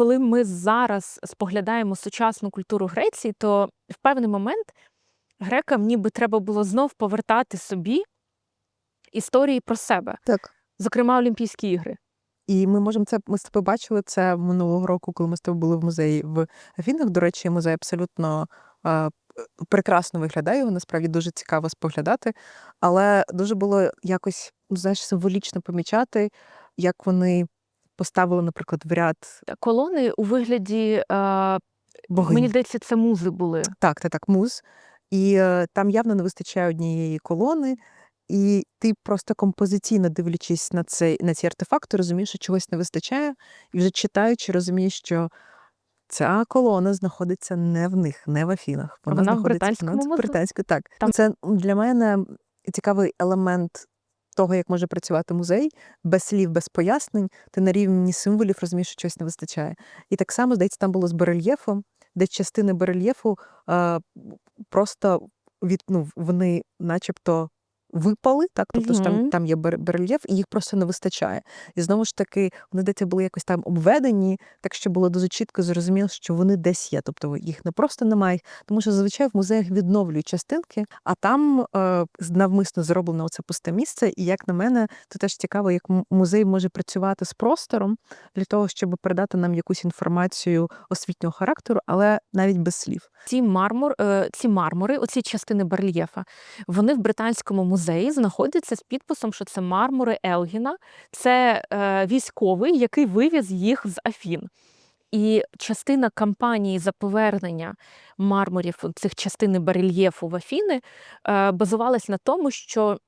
коли ми зараз споглядаємо сучасну культуру Греції, то в певний момент грекам ніби треба було знов повертати собі історії про себе, Так. зокрема Олімпійські ігри. І ми можемо це. Ми з тобою бачили це минулого року, коли ми з тобою були в музеї в Афінах. До речі, музей абсолютно е, прекрасно виглядає. Його насправді дуже цікаво споглядати. Але дуже було якось ну, знаєш, символічно помічати, як вони поставили, наприклад, в ряд Колони у вигляді, е, богинь. мені здається, це музи були. Так, так, так, муз. І е, там явно не вистачає однієї колони. І ти просто композиційно дивлячись на цей на ці артефакти, розумієш, що чогось не вистачає, і вже читаючи, розумієш, що ця колона знаходиться не в них, не в Афінах. Вона в знаходиться Британському вона в британську. Так, Там- це для мене цікавий елемент того, як може працювати музей без слів, без пояснень. Ти на рівні символів розумієш, що щось не вистачає. І так само, здається, там було з барельєфом, де частини барельєфу е, просто від, ну, вони начебто випали, так? Тобто ж там, там є бар- барельєф, і їх просто не вистачає. І знову ж таки, вони здається, були якось там обведені, так що було дуже чітко зрозуміло, що вони десь є. Тобто їх не просто немає, тому що зазвичай в музеях відновлюють частинки, а там е, навмисно зроблено оце пусте місце. І як на мене, це теж цікаво, як музей може працювати з простором для того, щоб передати нам якусь інформацію освітнього характеру, але навіть без слів. Ці мармур, е, ці мармури, оці частини барельєфа, вони в британському музеї знаходяться з підписом, що це мармури Елгіна, це е, військовий, який вивіз їх з Афін. І частина кампанії за повернення мармурів цих частини барельєфу в Афіни е, базувалась на тому, що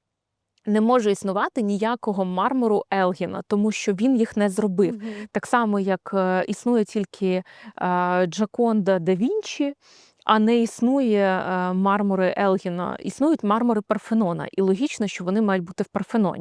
не може існувати ніякого мармуру Елгіна, тому що він їх не зробив. Так само, як е, існує тільки е, Джаконда да Вінчі, а не існує е, мармури Елгіна, існують мармури Парфенона. І логічно, що вони мають бути в Парфеноні.